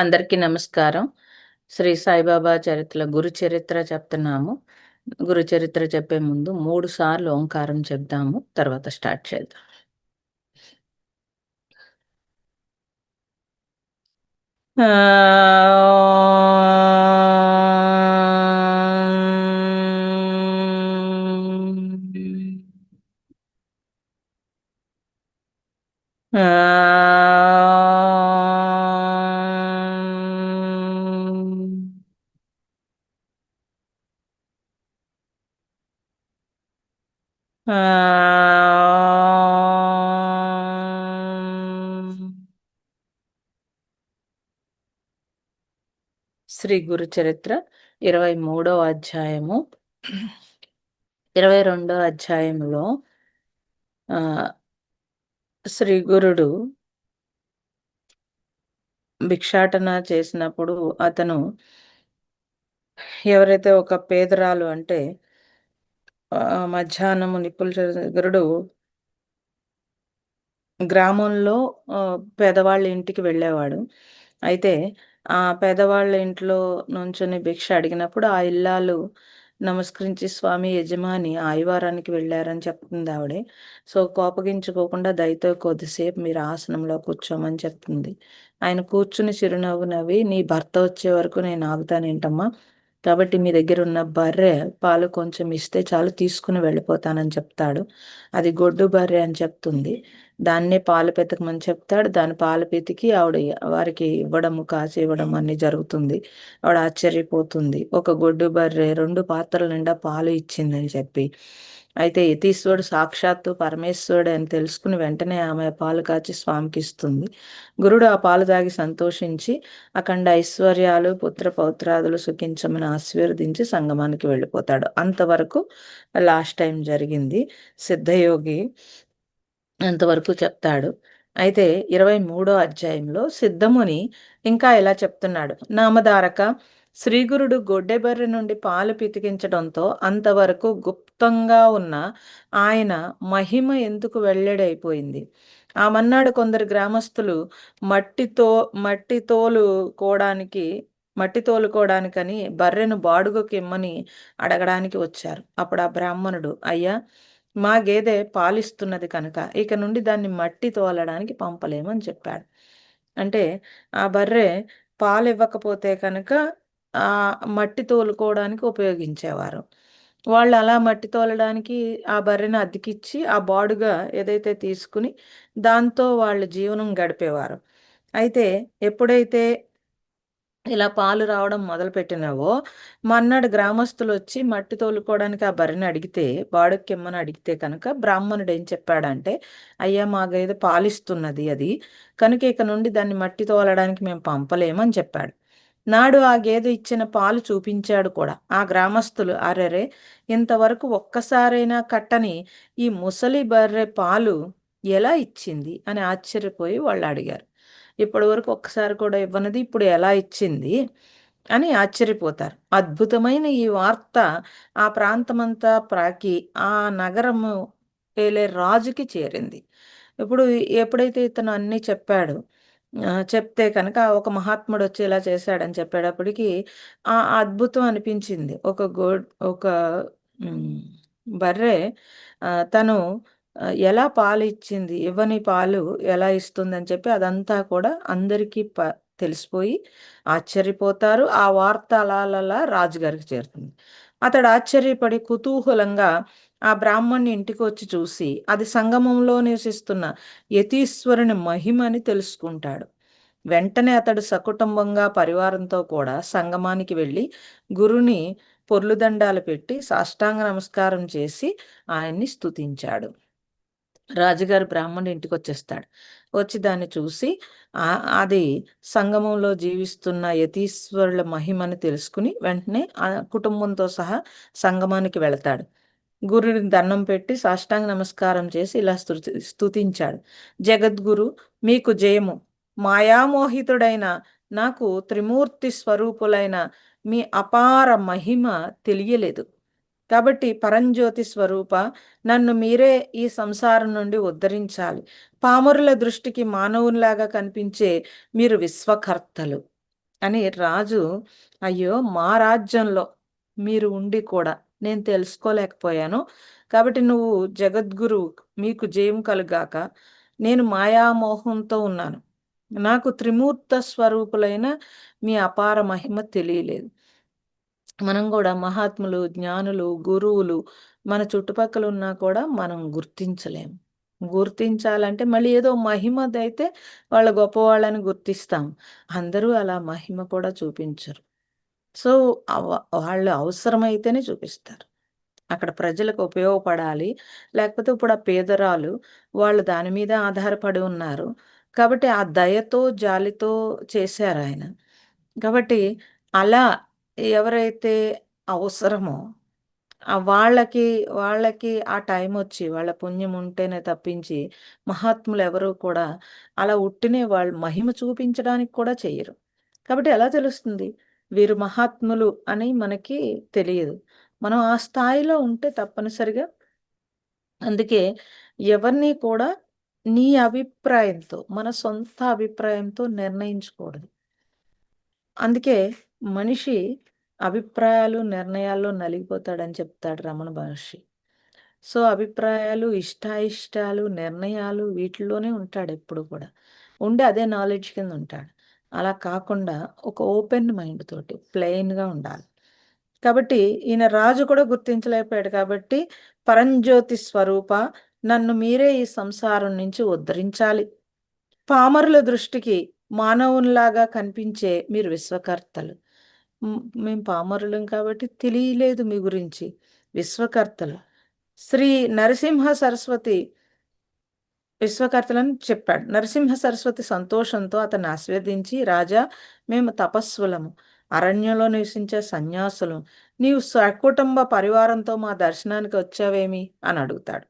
అందరికీ నమస్కారం. శ్రీ సాయిబాబా చరిత్ర గురు చరిత్ర చెప్తున్నాము. గురు చరిత్ర చెప్పే ముందు మూడు సార్లు ఓంకారం చెప్దాము. తర్వాత స్టార్ట్ చేద్దాం. శ్రీ గురు చరిత్ర ఇరవై మూడో అధ్యాయము ఇరవై రెండో అధ్యాయంలో శ్రీ గురుడు భిక్షాటన చేసినప్పుడు అతను ఎవరైతే ఒక పేదరాలు అంటే మధ్యాహ్నము నిప్పుల గురుడు గ్రామంలో పేదవాళ్ళ ఇంటికి వెళ్ళేవాడు. అయితే ఆ పేదవాళ్ళ ఇంట్లో నుంచొని భిక్ష అడిగినప్పుడు ఆ ఇల్లాలు నమస్కరించి స్వామి యజమాని ఆదివారానికి వెళ్ళారని చెప్తుంది ఆవిడే. సో కోపగించుకోకుండా దయతో కొద్దిసేపు మీరు ఆసనంలో కూర్చోమని చెప్తుంది. ఆయన కూర్చుని చిరునవ్వు నవ్వి నీ భర్త వచ్చే వరకు నేను ఆగుతానేంటమ్మా కాబట్టి మీ దగ్గర ఉన్న బర్రె పాలు కొంచెం ఇస్తే చాలు తీసుకుని వెళ్ళిపోతానని చెప్తాడు. అది గొడ్డు బర్రె అని చెప్తుంది. దాన్నే పాలు పెతకమని చెప్తాడు. దాని పాలు పెతికి ఆవిడ వారికి ఇవ్వడము కాసి ఇవ్వడం అన్ని జరుగుతుంది. ఆవిడ ఆశ్చర్యపోతుంది. ఒక గొడ్డు బర్రె రెండు పాత్రల నిండా పాలు ఇచ్చిందని చెప్పి. అయితే యతీశ్వరుడు సాక్షాత్తు పరమేశ్వరుడు అని తెలుసుకుని వెంటనే ఆమె పాలు కాచి స్వామికి ఇస్తుంది. గురుడు ఆ పాలు తాగి సంతోషించి అఖండ ఐశ్వర్యాలు పుత్ర పౌత్రాదులు సుఖించమని ఆశీర్వదించి సంగమానికి వెళ్ళిపోతాడు. అంతవరకు లాస్ట్ టైం జరిగింది. సిద్ధయోగి అంతవరకు చెప్తాడు. అయితే ఇరవై మూడో అధ్యాయంలో సిద్ధముని ఇంకా ఇలా చెప్తున్నాడు. నామధారక శ్రీగురుడు గొడ్డెబర్రె నుండి పాలు పితికించడంతో అంతవరకు గుప్తంగా ఉన్న ఆయన మహిమ ఎందుకు వెల్లడైపోయింది? ఆ మన్నాడు కొందరు గ్రామస్తులు మట్టితో మట్టి తోలుకోవడానికి మట్టి తోలుకోవడానికని బర్రెను బాడుగకి ఇమ్మని అడగడానికి వచ్చారు. అప్పుడు ఆ బ్రాహ్మణుడు అయ్యా మా గేదె పాలిస్తున్నది కనుక ఇక నుండి దాన్ని మట్టి తోలడానికి పంపలేమని చెప్పాడు. అంటే ఆ బర్రె పాలు ఇవ్వకపోతే కనుక ఆ మట్టి తోలుకోవడానికి ఉపయోగించేవారు. వాళ్ళు అలా మట్టి తోలడానికి ఆ బర్రెను అద్దెకిచ్చి ఆ బాడుగా ఏదైతే తీసుకుని దాంతో వాళ్ళ జీవనం గడిపేవారు. అయితే ఎప్పుడైతే ఇలా పాలు రావడం మొదలుపెట్టినావో మన్నాడు గ్రామస్తులు వచ్చి మట్టి తోలుకోవడానికి ఆ బర్రెని అడిగితే బాడుక్కిమ్మని అడిగితే కనుక బ్రాహ్మణుడు ఏం చెప్పాడంటే అయ్యా మా గేదె పాలిస్తున్నది అది. కనుక ఇక నుండి దాన్ని మట్టి తోలడానికి మేము పంపలేమని చెప్పాడు. నాడు ఆ గేదె ఇచ్చిన పాలు చూపించాడు కూడా. ఆ గ్రామస్తులు అరెరే ఇంతవరకు ఒక్కసారైనా కట్టని ఈ ముసలి బర్రె పాలు ఎలా ఇచ్చింది? అని ఆశ్చర్యపోయి వాళ్ళు అడిగారు. ఇప్పటి వరకు ఒక్కసారి కూడా ఇవ్వనది ఇప్పుడు ఎలా ఇచ్చింది? అని ఆశ్చర్యపోతారు. అద్భుతమైన ఈ వార్త ఆ ప్రాంతమంతా ప్రాకి ఆ నగరము వేలే రాజుకి చేరింది. ఇప్పుడు ఎప్పుడైతే ఇతను అన్నీ చెప్పాడు చెప్తే కనుక ఒక మహాత్ముడు వచ్చి ఇలా చేశాడని చెప్పేటప్పటికి ఆ అద్భుతం అనిపించింది. ఒక గో ఒక బర్రె తను ఎలా పాలు ఇచ్చింది ఇవ్వని పాలు ఎలా ఇస్తుందని చెప్పి అదంతా కూడా అందరికీ ప తెలిసిపోయి ఆశ్చర్యపోతారు. ఆ వార్త అలా రాజుగారికి చేరుతుంది. అతడు ఆశ్చర్యపడి కుతూహలంగా ఆ బ్రాహ్మణ్ణి ఇంటికి వచ్చి చూసి అది సంగమంలో నివసిస్తున్న యతీశ్వరుని మహిమని తెలుసుకుంటాడు. వెంటనే అతడు సకుటుంబంగా పరివారంతో కూడా సంగమానికి వెళ్ళి గురుని పొర్లుదండాలు పెట్టి సాష్టాంగ నమస్కారం చేసి ఆయన్ని స్తుతించాడు. రాజుగారు బ్రాహ్మణుడు ఇంటికి వచ్చేస్తాడు వచ్చి దాన్ని చూసి అది సంగమంలో జీవిస్తున్న యతీశ్వరుల మహిమని తెలుసుకుని వెంటనే ఆ కుటుంబంతో సహా సంగమానికి వెళతాడు. గురుడిని దండం పెట్టి సాష్టాంగ నమస్కారం చేసి ఇలా స్తుతి స్తుతించాడు. జగద్గురు మీకు జయము. మాయామోహితుడైన నాకు త్రిమూర్తి స్వరూపులైన మీ అపార మహిమ తెలియలేదు. కాబట్టి పరంజ్యోతి స్వరూప నన్ను మీరే ఈ సంసారం నుండి ఉద్ధరించాలి. పామరుల దృష్టికి మానవునిలాగా కనిపించే మీరు విశ్వకర్తలు అని రాజు అయ్యో మా రాజ్యంలో మీరు ఉండి కూడా నేను తెలుసుకోలేకపోయాను. కాబట్టి నువ్వు జగద్గురు మీకు జయం కలుగాక నేను మాయామోహంతో ఉన్నాను. నాకు త్రిమూర్త స్వరూపులైన మీ అపార మహిమ తెలియలేదు. మనం కూడా మహాత్ములు జ్ఞానులు గురువులు మన చుట్టుపక్కల ఉన్నా కూడా మనం గుర్తించలేము. గుర్తించాలంటే మళ్ళీ ఏదో మహిమదైతే వాళ్ళ గొప్పవాళ్ళని గుర్తిస్తాం. అందరూ అలా మహిమ కూడా చూపించరు. సో వాళ్ళు అవసరమైతేనే చూపిస్తారు. అక్కడ ప్రజలకు ఉపయోగపడాలి. లేకపోతే ఇప్పుడు ఆ పేదరాలు వాళ్ళు దాని మీద ఆధారపడి ఉన్నారు. కాబట్టి ఆ దయతో జాలితో చేశారు ఆయన కాబట్టి అలా ఎవరైతే అవసరమో వాళ్ళకి వాళ్ళకి ఆ టైం వచ్చి వాళ్ళ పుణ్యం ఉంటేనే తప్పించి మహాత్ములు ఎవరు కూడా అలా ఉట్టినే వాళ్ళు మహిమ చూపించడానికి కూడా చెయ్యరు. కాబట్టి ఎలా తెలుస్తుంది? వీరు మహాత్ములు అని మనకి తెలియదు. మనం ఆ స్థాయిలో ఉంటే తప్పనిసరిగా అందుకే ఎవరిని కూడా నీ అభిప్రాయంతో మన సొంత అభిప్రాయంతో నిర్ణయించకూడదు. అందుకే మనిషి అభిప్రాయాలు నిర్ణయాల్లో నలిగిపోతాడని చెప్తాడు రమణ మహర్షి. సో అభిప్రాయాలు ఇష్టాయిష్టాలు నిర్ణయాలు వీటిలోనే ఉంటాడు ఎప్పుడు కూడా. ఉండి అదే నాలెడ్జ్ కింద ఉంటాడు. అలా కాకుండా ఒక ఓపెన్ మైండ్ తోటి ప్లెయిన్గా ఉండాలి. కాబట్టి ఈయన రాజు కూడా గుర్తించలేకపోయాడు కాబట్టి పరంజ్యోతి స్వరూప నన్ను మీరే ఈ సంసారం నుంచి ఉద్ధరించాలి. పామరుల దృష్టికి మానవునిలాగా కనిపించే మీరు విశ్వకర్తలు. మేము పామరులం కాబట్టి తెలియలేదు మీ గురించి. విశ్వకర్తలు. శ్రీ నరసింహ సరస్వతి విశ్వకర్తలను చెప్పాడు. నరసింహ సరస్వతి సంతోషంతో అతన్ని ఆస్వాదించి రాజా మేము తపస్సులము అరణ్యంలో నివసించే సన్యాసులు. నీవు సకుటుంబ పరివారంతో మా దర్శనానికి వచ్చావేమి? అని అడుగుతాడు.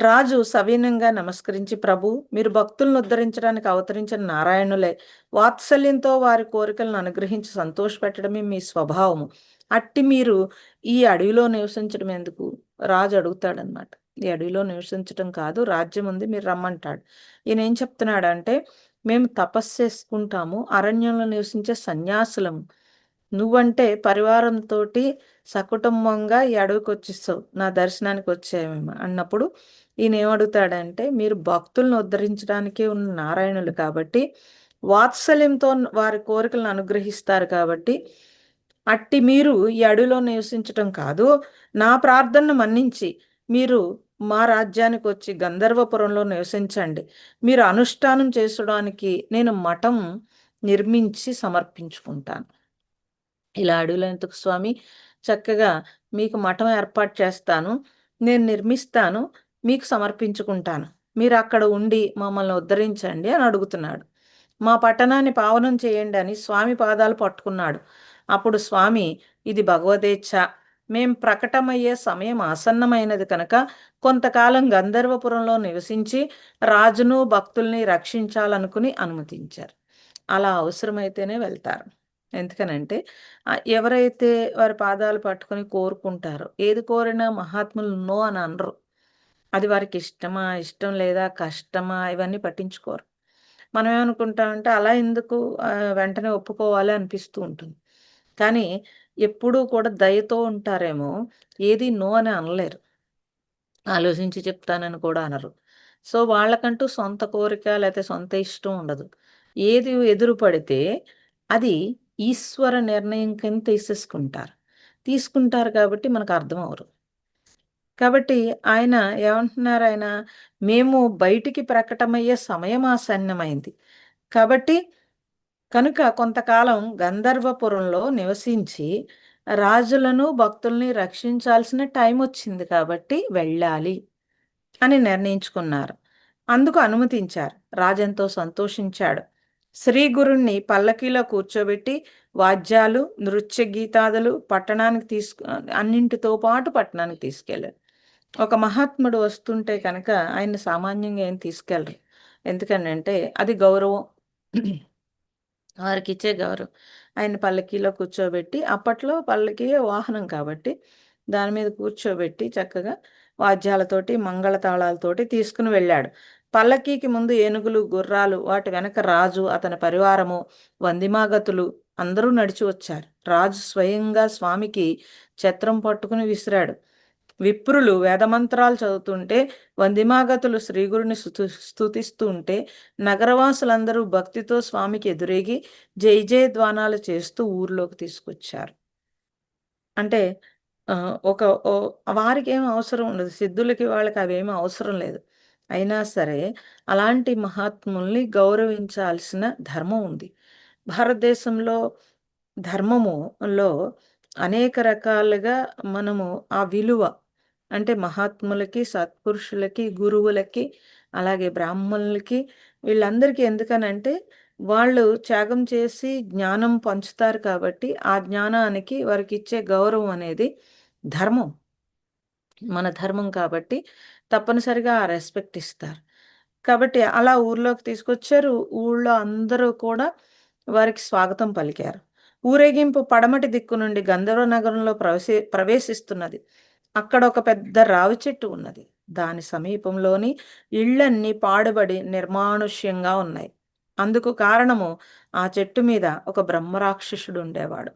రాజు సవీనంగా నమస్కరించి ప్రభు మీరు భక్తులను ఉద్ధరించడానికి అవతరించిన నారాయణులే. వాత్సల్యంతో వారి కోరికలను అనుగ్రహించి సంతోషపెట్టడమే మీ స్వభావము. అట్టి మీరు ఈ అడవిలో నివసించడం ఎందుకు? రాజు అడుగుతాడనమాట ఈ అడవిలో నివసించటం కాదు రాజ్యం ఉంది మీరు రమ్మంటాడు. ఈయన ఏం చెప్తున్నాడంటే మేము తపస్సు చేసుకుంటాము అరణ్యంలో నివసించే సన్యాసులం. నువ్వంటే పరివారంతో సకుటుంబంగా ఈ అడవికి వచ్చిస్తావు నా దర్శనానికి వచ్చావేమో అన్నప్పుడు ఈయన ఏమడుగుతాడంటే మీరు భక్తులను ఉద్ధరించడానికి ఉన్న నారాయణులు కాబట్టి వాత్సల్యంతో వారి కోరికలను అనుగ్రహిస్తారు కాబట్టి అట్టి మీరు ఈ అడవిలో నివసించటం కాదు నా ప్రార్థనను మన్నించి మీరు మా రాజ్యానికి వచ్చి గంధర్వపురంలో నివసించండి. మీరు అనుష్ఠానం చేసుకోవడానికి నేను మఠం నిర్మించి సమర్పించుకుంటాను. ఇలా అడుగులంతకు స్వామి చక్కగా మీకు మఠం ఏర్పాటు చేస్తాను. నేను నిర్మిస్తాను మీకు సమర్పించుకుంటాను. మీరు అక్కడ ఉండి మమ్మల్ని ఉద్ధరించండి అని అడుగుతున్నాడు. మా పట్టణాన్ని పావనం చేయండి అని స్వామి పాదాలు పట్టుకున్నాడు. అప్పుడు స్వామి ఇది భగవదేచ్ఛ. మేం ప్రకటమయ్యే సమయం ఆసన్నమైనది కనుక కొంతకాలం గంధర్వపురంలో నివసించి రాజును భక్తుల్ని రక్షించాలనుకుని అనుమతించారు. అలా అవసరమైతేనే వెళ్తారు. ఎందుకనంటే ఎవరైతే వారి పాదాలు పట్టుకొని కోరుకుంటారో ఏది కోరినా మహాత్ములు నో అని అనరు. అది వారికి ఇష్టమా ఇష్టం లేదా కష్టమా ఇవన్నీ పట్టించుకోరు. మనం ఏమనుకుంటామంటే అలా ఎందుకు వెంటనే ఒప్పుకోవాలి అనిపిస్తూ ఉంటుంది. కానీ ఎప్పుడూ కూడా దయతో ఉంటారేమో ఏది నో అని అనలేరు. ఆలోచించి చెప్తానని కూడా అనరు. సో వాళ్ళకంటూ సొంత కోరిక లేకపోతే సొంత ఇష్టం ఉండదు. ఏది ఎదురు పడితే అది ఈశ్వర నిర్ణయం కింద తీసేసుకుంటారు. తీసుకుంటారు కాబట్టి మనకు అర్థం అవరు. కాబట్టి ఆయన ఏమంటున్నారు ఆయన మేము బయటికి ప్రకటమయ్యే సమయం ఆసన్నమైంది. కాబట్టి కనుక కొంతకాలం గంధర్వపురంలో నివసించి రాజులను భక్తుల్ని రక్షించాల్సిన టైం వచ్చింది కాబట్టి వెళ్ళాలి అని నిర్ణయించుకున్నారు. అందుకు అనుమతించారు. రాజంతో సంతోషించాడు. శ్రీ గురుణ్ణి పల్లకీలో కూర్చోబెట్టి వాద్యాలు నృత్య గీతాదులు పట్టణానికి తీసుకు అన్నింటితో పాటు పట్టణానికి తీసుకెళ్ళారు ఒక మహాత్ముడు వస్తుంటే కనుక ఆయన సామాన్యంగా ఏం తీసుకెళ్ళరు? ఎందుకనంటే అది గౌరవం. వారికి ఇచ్చే గౌరవం. ఆయన పల్లకీలో కూర్చోబెట్టి అప్పట్లో పల్లకీయే వాహనం కాబట్టి దాని మీద కూర్చోబెట్టి చక్కగా వాద్యాలతోటి మంగళ తాళాలతోటి తీసుకుని వెళ్ళాడు. పల్లకీకి ముందు ఏనుగులు గుర్రాలు వాటి వెనక రాజు అతని పరివారము వందిమాగతులు అందరూ నడిచి వచ్చారు. రాజు స్వయంగా స్వామికి ఛత్రం పట్టుకుని విసిరాడు. విప్రులు వేదమంత్రాలు చదువుతుంటే వందిమాగతులు శ్రీగురుని స్థుతిస్తూ ఉంటే నగరవాసులందరూ భక్తితో స్వామికి ఎదురేగి జై జయ ద్వానాలు చేస్తూ ఊర్లోకి తీసుకొచ్చారు. అంటే ఒక వారికి ఏం అవసరం ఉండదు. సిద్ధులకి వాళ్ళకి అవేమి అవసరం లేదు. అయినా సరే అలాంటి మహాత్ముల్ని గౌరవించాల్సిన ధర్మం ఉంది. భారతదేశంలో ధర్మములో అనేక రకాలుగా మనము ఆ విలువ అంటే మహాత్ములకి సత్పురుషులకి గురువులకి అలాగే బ్రాహ్మణులకి వీళ్ళందరికీ ఎందుకనంటే వాళ్ళు త్యాగం చేసి జ్ఞానం పంచుతారు కాబట్టి ఆ జ్ఞానానికి వారికి ఇచ్చే గౌరవం అనేది ధర్మం. మన ధర్మం కాబట్టి తప్పనిసరిగా ఆ రెస్పెక్ట్ ఇస్తారు. కాబట్టి అలా ఊర్లోకి తీసుకొచ్చారు. ఊళ్ళో అందరూ కూడా వారికి స్వాగతం పలికారు. ఊరేగింపు పడమటి దిక్కు నుండి గంధర్వ నగరంలో ప్రవేశ ప్రవేశిస్తున్నది. అక్కడ ఒక పెద్ద రావి చెట్టు ఉన్నది. దాని సమీపంలోని ఇళ్ళన్నీ పాడుబడి నిర్మానుష్యంగా ఉన్నాయి. అందుకు కారణము ఆ చెట్టు మీద ఒక బ్రహ్మరాక్షసుడు ఉండేవాడు.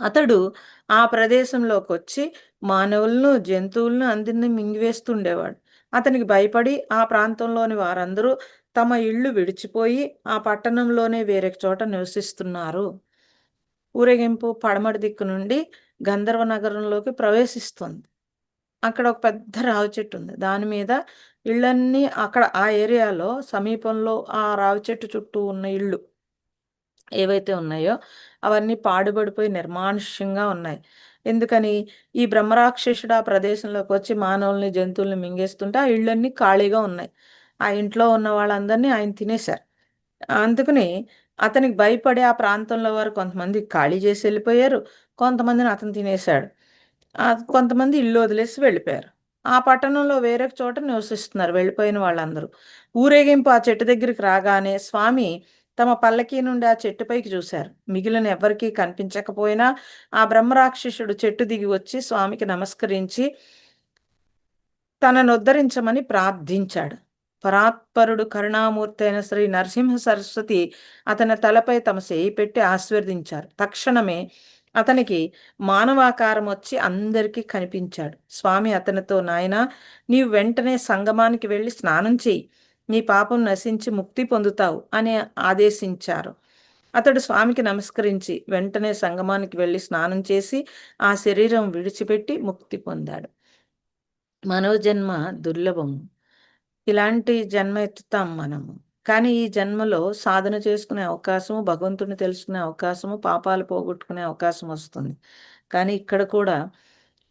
అతడు ఆ ప్రదేశంలోకి వచ్చి మానవులను జంతువులను అందరినీ మింగివేస్తుండేవాడు. అతనికి భయపడి ఆ ప్రాంతంలోని వారందరూ తమ ఇళ్ళు విడిచిపోయి ఆ పట్టణంలోనే వేరే చోట నివసిస్తున్నారు. ఊరేగింపు పడమటి దిక్కు నుండి గంధర్వ నగరంలోకి ప్రవేశిస్తుంది. అక్కడ ఒక పెద్ద రావి చెట్టు ఉంది. దాని మీద ఇళ్ళన్నీ అక్కడ ఆ ఏరియాలో సమీపంలో ఆ రావి చెట్టు చుట్టూ ఉన్న ఇళ్ళు ఏవైతే ఉన్నాయో అవన్నీ పాడుబడిపోయి నిర్మానుష్యంగా ఉన్నాయి. ఎందుకని? ఈ బ్రహ్మరాక్షసుడు ఆ ప్రదేశంలోకి వచ్చి మానవుల్ని జంతువుల్ని మింగేస్తుంటే ఆ ఇళ్ళన్నీ ఖాళీగా ఉన్నాయి. ఆ ఇంట్లో ఉన్న వాళ్ళందరినీ ఆయన తినేశారు. అందుకని అతనికి భయపడి ఆ ప్రాంతంలో వారు కొంతమంది ఖాళీ చేసి వెళ్ళిపోయారు. కొంతమందిని అతను తినేశాడు. కొంతమంది ఇల్లు వదిలేసి వెళ్ళిపోయారు. ఆ పట్టణంలో వేరే చోట నివసిస్తున్నారు వెళ్ళిపోయిన వాళ్ళందరూ. ఊరేగింపు ఆ చెట్టు దగ్గరికి రాగానే స్వామి తమ పల్లకి నుండి ఆ చెట్టుపైకి చూశారు. మిగిలిన ఎవరికీ కనిపించకపోయినా ఆ బ్రహ్మరాక్షసుడు చెట్టు దిగి వచ్చి స్వామికి నమస్కరించి తనను ఉద్ధరించమని ప్రార్థించాడు. పరాత్పరుడు కరుణామూర్తి అయిన శ్రీ నరసింహ సరస్వతి అతని తలపై తమ చేయి పెట్టి ఆశీర్వదించారు. తక్షణమే అతనికి మానవాకారం వచ్చి అందరికీ కనిపించాడు. స్వామి అతనితో నాయన నీవు వెంటనే సంగమానికి వెళ్ళి స్నానం చేయి నీ పాపం నశించి ముక్తి పొందుతావు అని ఆదేశించారు. అతడు స్వామికి నమస్కరించి వెంటనే సంగమానికి వెళ్ళి స్నానం చేసి ఆ శరీరం విడిచిపెట్టి ముక్తి పొందాడు. మనోజన్మ దుర్లభం ఇలాంటి జన్మ ఎత్తుతాం మనము. కానీ ఈ జన్మలో సాధన చేసుకునే అవకాశము భగవంతుని తెలుసుకునే అవకాశము పాపాలు పోగొట్టుకునే అవకాశం వస్తుంది. కానీ ఇక్కడ కూడా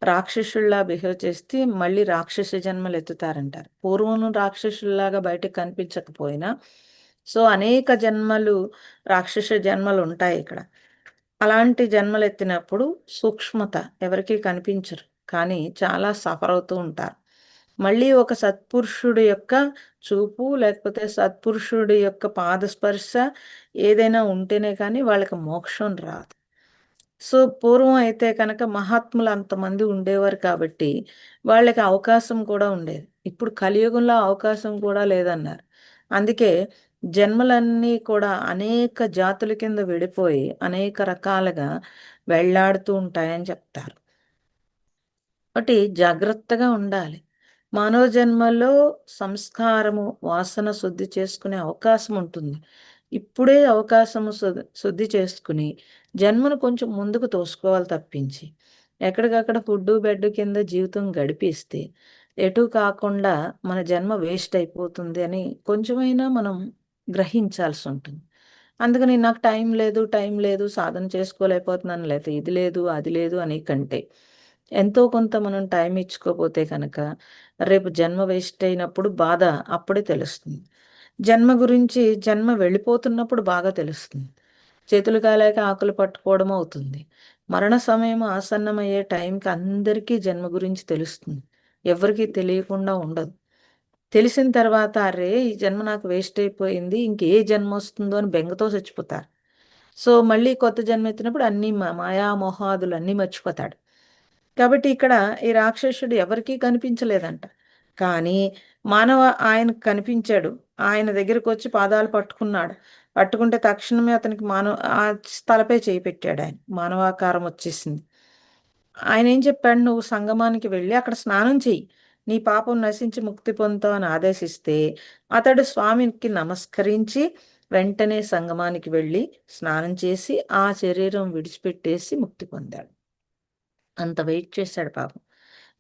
రాక్షసుల్లా బిహేవ్ చేస్తే మళ్ళీ రాక్షస జన్మలు ఎత్తుతారంటారు. పూర్వం రాక్షసుల్లాగా బయటకు కనిపించకపోయినా సో అనేక జన్మలు రాక్షస జన్మలు ఉంటాయి ఇక్కడ. అలాంటి జన్మలు ఎత్తినప్పుడు సూక్ష్మత ఎవరికి కనిపించరు. కానీ చాలా సఫర్ అవుతూ ఉంటారు. మళ్ళీ ఒక సత్పురుషుడి యొక్క చూపు లేకపోతే సత్పురుషుడి యొక్క పాదస్పర్శ ఏదైనా ఉంటేనే కానీ వాళ్ళకి మోక్షం రాదు. సో పూర్వం అయితే కనుక మహాత్ములు అంతమంది ఉండేవారు కాబట్టి వాళ్ళకి అవకాశం కూడా ఉండేది. ఇప్పుడు కలియుగంలో అవకాశం కూడా లేదన్నారు. అందుకే జన్మలన్నీ కూడా అనేక జాతుల కింద విడిపోయి అనేక రకాలుగా వెళ్ళాడుతూ ఉంటాయని చెప్తారు. ఒకటి జాగ్రత్తగా ఉండాలి. మానవ జన్మలో సంస్కారము వాసన శుద్ధి చేసుకునే అవకాశం ఉంటుంది. ఇప్పుడే అవకాశము శుద్ధి చేసుకుని జన్మను కొంచెం ముందుకు తోసుకోవాలి తప్పించి. ఎక్కడికక్కడ ఫుడ్ బెడ్ కింద జీవితం గడిపిస్తే ఎటు కాకుండా మన జన్మ వేస్ట్ అయిపోతుంది అని కొంచెమైనా మనం గ్రహించాల్సి ఉంటుంది. అందుకని నాకు టైం లేదు టైం లేదు సాధన చేసుకోలేకపోతున్నాను లేకపోతే ఇది లేదు అది లేదు అని కంటే ఎంతో కొంత మనం టైం ఇచ్చుకోపోతే కనుక రేపు జన్మ వేస్ట్ అయినప్పుడు బాధ అప్పుడే తెలుస్తుంది. జన్మ గురించి జన్మ వెళ్ళిపోతున్నప్పుడు బాగా తెలుస్తుంది. చేతులు కాలేక ఆకులు పట్టుకోవడం అవుతుంది. మరణ సమయం ఆసన్నమయ్యే టైంకి అందరికీ జన్మ గురించి తెలుస్తుంది. ఎవరికి తెలియకుండా ఉండదు. తెలిసిన తర్వాత అరే ఈ జన్మ నాకు వేస్ట్ అయిపోయింది ఇంకే జన్మ వస్తుందో అని బెంగతో చచ్చిపోతారు. సో మళ్ళీ కొత్త జన్మ ఎత్తినప్పుడు అన్ని మాయామోహాదులు అన్నీ మర్చిపోతాడు. కాబట్టి ఇక్కడ ఈ రాక్షసుడు ఎవరికీ కనిపించలేదంట. కానీ మానవ ఆయనకు కనిపించాడు. ఆయన దగ్గరికి వచ్చి పాదాలు పట్టుకున్నాడు. పట్టుకుంటే తక్షణమే అతనికి మానవ ఆ తలపై చేయి పెట్టాడు ఆయన. మానవాకారం వచ్చేసింది. ఆయన ఏం చెప్పాడు? నువ్వు సంగమానికి వెళ్ళి అక్కడ స్నానం చెయ్యి. నీ పాపం నశించి ముక్తి పొందుతావు అని ఆదేశిస్తే అతడు స్వామికి నమస్కరించి వెంటనే సంగమానికి వెళ్ళి స్నానం చేసి ఆ శరీరం విడిచిపెట్టేసి ముక్తి పొందాడు. అంత వెయిట్ చేశాడు పాపం.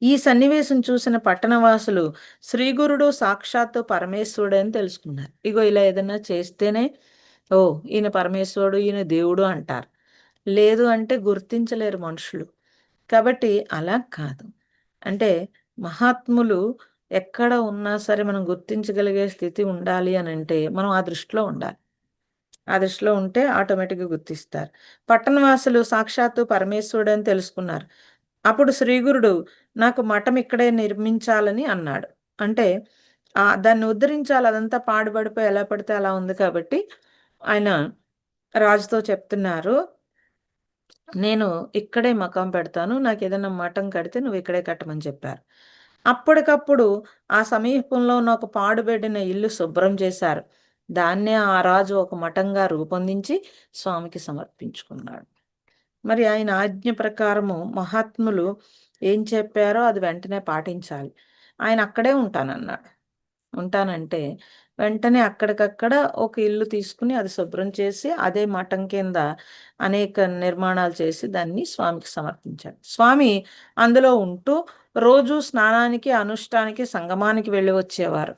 ఈ సన్నివేశం చూసిన పట్టణవాసులు శ్రీగురుడు సాక్షాత్తు పరమేశ్వరుడు అని తెలుసుకున్నారు. ఇగో ఇలా ఏదైనా చేస్తేనే ఓ ఈయన పరమేశ్వరుడు ఈయన దేవుడు అంటారు. లేదు అంటే గుర్తించలేరు మనుషులు. కాబట్టి అలా కాదు. అంటే మహాత్ములు ఎక్కడ ఉన్నా సరే మనం గుర్తించగలిగే స్థితి ఉండాలి అని అంటే మనం ఆ దృష్టిలో ఉండాలి. ఆ దృష్టిలో ఉంటే ఆటోమేటిక్గా గుర్తిస్తారు. పట్టణవాసులు సాక్షాత్తు పరమేశ్వరుడు అని తెలుసుకున్నారు. అప్పుడు శ్రీగురుడు నాకు మఠం ఇక్కడే నిర్మించాలని అన్నాడు. అంటే దాన్ని ఉద్ధరించాలి. అదంతా పాడుబడిపోయి ఎలా పడితే అలా ఉంది కాబట్టి ఆయన రాజుతో చెప్తున్నారు నేను ఇక్కడే మకం పెడతాను. నాకు ఏదైనా మఠం కడితే నువ్వు ఇక్కడే కట్టమని చెప్పారు. అప్పటికప్పుడు ఆ సమీపంలో ఉన్న ఒక పాడుబెడిన ఇల్లు శుభ్రం చేశారు. దాన్నే ఆ రాజు ఒక మఠంగా రూపొందించి స్వామికి సమర్పించుకున్నాడు. మరి ఆయన ఆజ్ఞ ప్రకారము మహాత్ములు ఏం చెప్పారో అది వెంటనే పాటించాలి. ఆయన అక్కడే ఉంటానన్నాడు. ఉంటానంటే వెంటనే అక్కడికక్కడ ఒక ఇల్లు తీసుకుని అది శుభ్రం చేసి అదే మఠం కింద అనేక నిర్మాణాలు చేసి దాన్ని స్వామికి సమర్పించాడు. స్వామి అందులో ఉంటూ రోజు స్నానానికి అనుష్ఠానికి సంగమానికి వెళ్ళి వచ్చేవారు.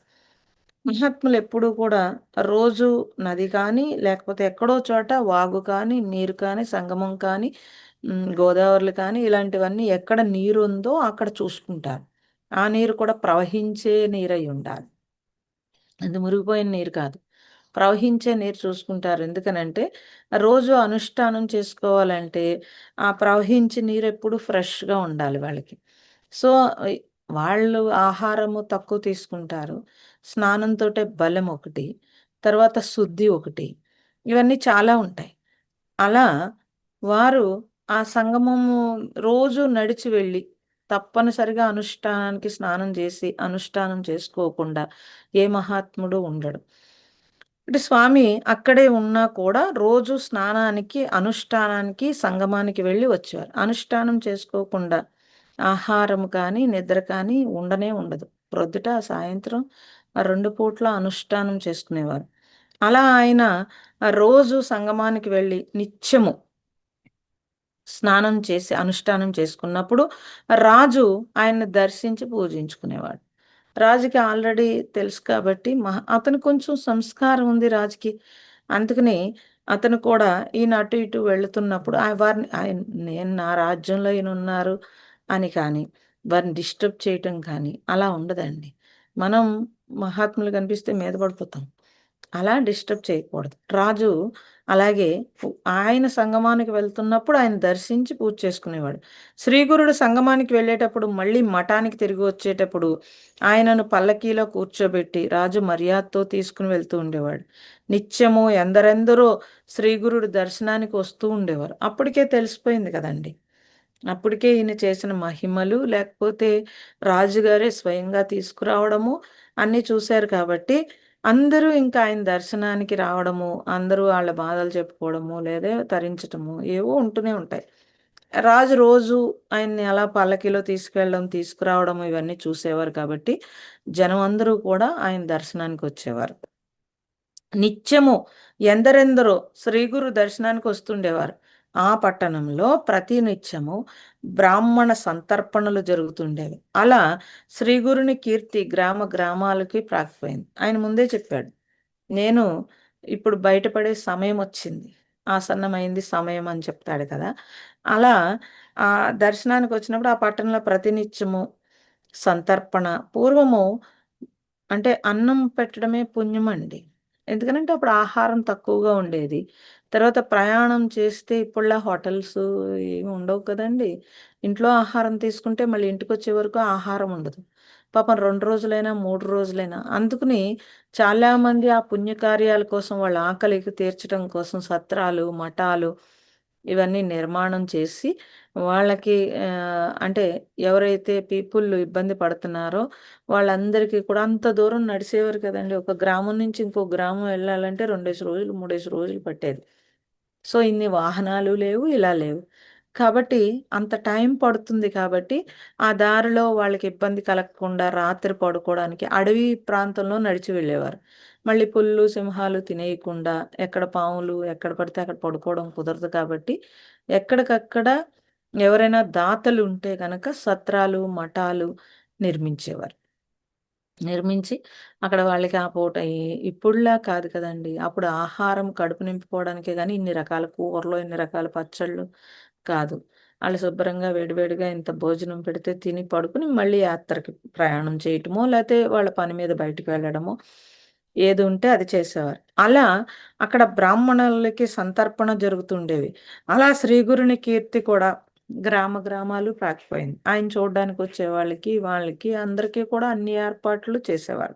మహాత్ములు ఎప్పుడూ కూడా రోజు నది కానీ లేకపోతే ఎక్కడో చోట వాగు కానీ నీరు కానీ సంగమం కానీ గోదావరిలు కానీ ఇలాంటివన్నీ ఎక్కడ నీరు ఉందో అక్కడ చూసుకుంటారు. ఆ నీరు కూడా ప్రవహించే నీరై ఉండాలి. అది మురిగిపోయిన నీరు కాదు. ప్రవహించే నీరు చూసుకుంటారు. ఎందుకనంటే రోజు అనుష్ఠానం చేసుకోవాలంటే ఆ ప్రవహించే నీరు ఎప్పుడు ఫ్రెష్గా ఉండాలి వాళ్ళకి. సో వాళ్ళు ఆహారము తక్కువ తీసుకుంటారు. స్నానంతో బలం ఒకటి తర్వాత శుద్ధి ఒకటి ఇవన్నీ చాలా ఉంటాయి. అలా వారు ఆ సంగమము రోజు నడిచి వెళ్ళి తప్పనిసరిగా అనుష్ఠానానికి స్నానం చేసి అనుష్ఠానం చేసుకోకుండా ఏ మహాత్ముడు ఉండడు. అంటే స్వామి అక్కడే ఉన్నా కూడా రోజు స్నానానికి అనుష్ఠానానికి సంగమానికి వెళ్ళి వచ్చేవారు. అనుష్ఠానం చేసుకోకుండా ఆహారం కానీ నిద్ర కానీ ఉండనే ఉండదు. ప్రొద్దుట సాయంత్రం రెండు పూట్ల అనుష్ఠానం చేసుకునేవారు. అలా ఆయన రోజు సంగమానికి వెళ్ళి నిత్యము స్నానం చేసి అనుష్ఠానం చేసుకున్నప్పుడు రాజు ఆయన్ని దర్శించి పూజించుకునేవాడు. రాజుకి ఆల్రెడీ తెలుసు కాబట్టి మహా అతను కొంచెం సంస్కారం ఉంది రాజుకి. అందుకని అతను కూడా ఈయన అటు ఇటు వెళుతున్నప్పుడు వారిని ఆయన నేను నా రాజ్యంలో ఈయన ఉన్నారు అని కానీ వారిని డిస్టర్బ్ చేయటం కానీ అలా ఉండదండి. మనం మహాత్ములు కనిపిస్తే మీద పడిపోతాం. అలా డిస్టర్బ్ చేయకూడదు. రాజు అలాగే ఆయన సంగమానికి వెళ్తున్నప్పుడు ఆయన దర్శించి పూజ చేసుకునేవాడు. శ్రీగురుడు సంగమానికి వెళ్ళేటప్పుడు మళ్ళీ మఠానికి తిరిగి వచ్చేటప్పుడు ఆయనను పల్లకీలో కూర్చోబెట్టి రాజు మర్యాదతో తీసుకుని వెళ్తూ ఉండేవాడు. నిత్యము ఎందరెందరో శ్రీగురుడు దర్శనానికి వస్తూ ఉండేవారు. అప్పటికే తెలిసిపోయింది కదండి. అప్పటికే ఈయన చేసిన మహిమలు లేకపోతే రాజుగారే స్వయంగా తీసుకురావడము అన్నీ చూశారు కాబట్టి అందరూ ఇంకా ఆయన దర్శనానికి రావడము అందరూ వాళ్ళ బాధలు చెప్పుకోవడము లేదా తరించటము ఏవో ఉంటూనే ఉంటాయి. రాజు రోజు ఆయన్ని అలా పల్లకిలో తీసుకెళ్ళడం తీసుకురావడం ఇవన్నీ చూసేవారు కాబట్టి జనం అందరూ కూడా ఆయన దర్శనానికి వచ్చేవారు. నిత్యము ఎందరెందరో శ్రీగురు దర్శనానికి వస్తుండేవారు. ఆ పట్టణంలో ప్రతినిత్యము బ్రాహ్మణ సంతర్పణలు జరుగుతుండేవి. అలా శ్రీగురుని కీర్తి గ్రామ గ్రామాలకి ప్రాకిపోయింది ఆయన ముందే చెప్పాడు నేను ఇప్పుడు బయటపడే సమయం వచ్చింది. ఆసన్నమైంది సమయం అని చెప్తాడు కదా. అలా ఆ దర్శనానికి వచ్చినప్పుడు ఆ పట్టణంలో ప్రతినిత్యము సంతర్పణ పూర్వము అంటే అన్నం పెట్టడమే పుణ్యం అండి ఎందుకంటే అప్పుడు ఆహారం తక్కువగా ఉండేది. తర్వాత ప్రయాణం చేస్తే ఇప్పుడులా హోటల్స్ ఏమి ఉండవు కదండి. ఇంట్లో ఆహారం తీసుకుంటే మళ్ళీ ఇంటికి వచ్చే వరకు ఆహారం ఉండదు. పాపం రెండు రోజులైనా మూడు రోజులైనా. అందుకని చాలామంది ఆ పుణ్యకార్యాల కోసం వాళ్ళ ఆకలికి తీర్చడం కోసం సత్రాలు మఠాలు ఇవన్నీ నిర్మాణం చేసి వాళ్ళకి అంటే ఎవరైతే పీపుల్ ఇబ్బంది పడుతున్నారో వాళ్ళందరికీ కూడా అంత దూరం నడిసేవారు కదండీ. ఒక గ్రామం నుంచి ఇంకో గ్రామం వెళ్ళాలంటే రెండేసి రోజులు, మూడేసి రోజులు పట్టేది. సో, ఇన్ని వాహనాలు లేవు, ఇలా లేవు. కాబట్టి అంత టైం పడుతుంది కాబట్టి, ఆ దారిలో వాళ్ళకి ఇబ్బంది కలగకుండా రాత్రి పడుకోవడానికి అడవి ప్రాంతంలో నడిచి వెళ్ళేవారు. మళ్ళీ పుల్లు సింహాలు తినేయకుండా ఎక్కడ పాములు ఎక్కడ పడితే అక్కడ పడుకోవడం కుదరదు కాబట్టి, ఎక్కడికక్కడ ఎవరైనా దాతలు ఉంటే కనుక సత్రాలు, మఠాలు నిర్మించేవారు. నిర్మించి అక్కడ వాళ్ళకి ఆ పూట ఇప్పుడులా కాదు కదండి అప్పుడు ఆహారం కడుపు నింపుకోవడానికే కానీ ఇన్ని రకాల కూరలు, ఇన్ని రకాల పచ్చళ్ళు కాదు. వాళ్ళు శుభ్రంగా వేడివేడిగా ఇంత భోజనం పెడితే తిని పడుకుని మళ్ళీ యాత్రకి ప్రయాణం చేయటమో, లేకపోతే వాళ్ళ పని మీద బయటికి వెళ్ళడమో ఏది ఉంటే అది చేసేవారు. అలా అక్కడ బ్రాహ్మణులకి సంతర్పణ జరుగుతుండేవి. అలా శ్రీగురుని కీర్తి కూడా గ్రామ గ్రామాలు ప్రాకిపోయింది ఆయన చూడ్డానికొచ్చే వాళ్ళకి, వాళ్ళకి అందరికీ కూడా అన్ని ఏర్పాట్లు చేసేవారు.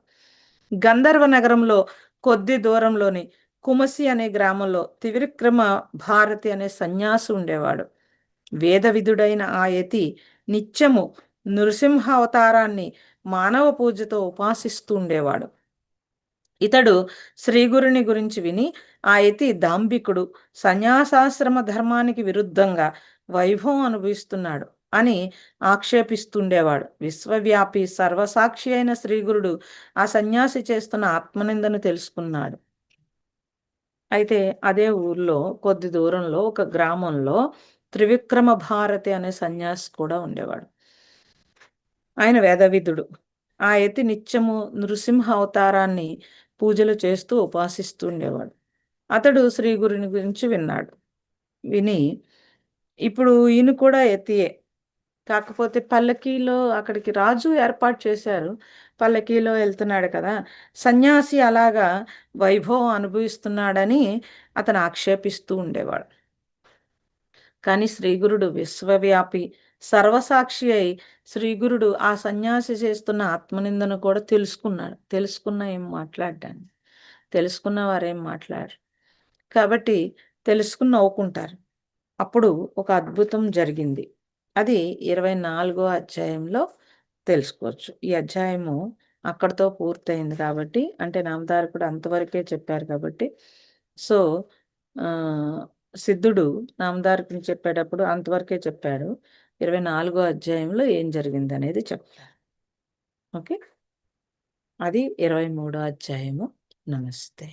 గంధర్వ నగరంలో కొద్ది దూరంలోని కుమసి అనే గ్రామంలో త్రివిక్రమ భారతి అనే సన్యాసి ఉండేవాడు. వేదవిధుడైన ఆ యతి నిత్యము నృసింహ అవతారాన్ని మానవ పూజతో ఉపాసిస్తూ ఉండేవాడు. ఇతడు శ్రీగురుని గురించి విని ఆ యతి దాంబికుడు సన్యాసాశ్రమ ధర్మానికి విరుద్ధంగా వైభవం అనుభవిస్తున్నాడు అని ఆక్షేపిస్తుండేవాడు. విశ్వవ్యాపి సర్వసాక్షి అయిన శ్రీగురుడు ఆ సన్యాసి చేస్తున్న ఆత్మనిందను తెలుసుకున్నాడు. అయితే అదే ఊర్లో కొద్ది దూరంలో ఒక గ్రామంలో త్రివిక్రమ భారతి అనే సన్యాసి కూడా ఉండేవాడు. ఆయన వేదవిధుడు. ఆ యతి నిత్యము నృసింహ అవతారాన్ని పూజలు చేస్తూ ఉపాసిస్తూ ఉండేవాడు. అతడు శ్రీ గురుని గురించి విన్నాడు. విని ఇప్పుడు ఈయన కూడా ఎతియే కాకపోతే పల్లకీలో అక్కడికి రాజు ఏర్పాటు చేశారు. పల్లకీలో వెళ్తున్నాడు కదా! సన్యాసి అలాగా వైభవం అనుభవిస్తున్నాడని అతను ఆక్షేపిస్తూ ఉండేవాడు. కానీ శ్రీగురుడు విశ్వవ్యాపి, సర్వసాక్షి అయి శ్రీగురుడు ఆ సన్యాసి చేస్తున్న ఆత్మనిందను కూడా తెలుసుకున్నాడు. తెలుసుకున్న ఏం మాట్లాడ్డాన్ని. తెలుసుకున్న వారేం మాట్లాడరు. కాబట్టి తెలుసుకుని నవ్వుకుంటారు. అప్పుడు ఒక అద్భుతం జరిగింది. అది 24 అధ్యాయంలో తెలుసుకోవచ్చు. ఈ అధ్యాయము అక్కడితో పూర్తయింది కాబట్టి అంటే నామధారకుడు అంతవరకే చెప్పారు కాబట్టి సో సిద్ధుడు నామధారకుని చెప్పేటప్పుడు అంతవరకే చెప్పాడు. 24 అధ్యాయంలో ఏం జరిగింది అనేది చెప్తారు. ఓకే. అది 23 అధ్యాయము. నమస్తే.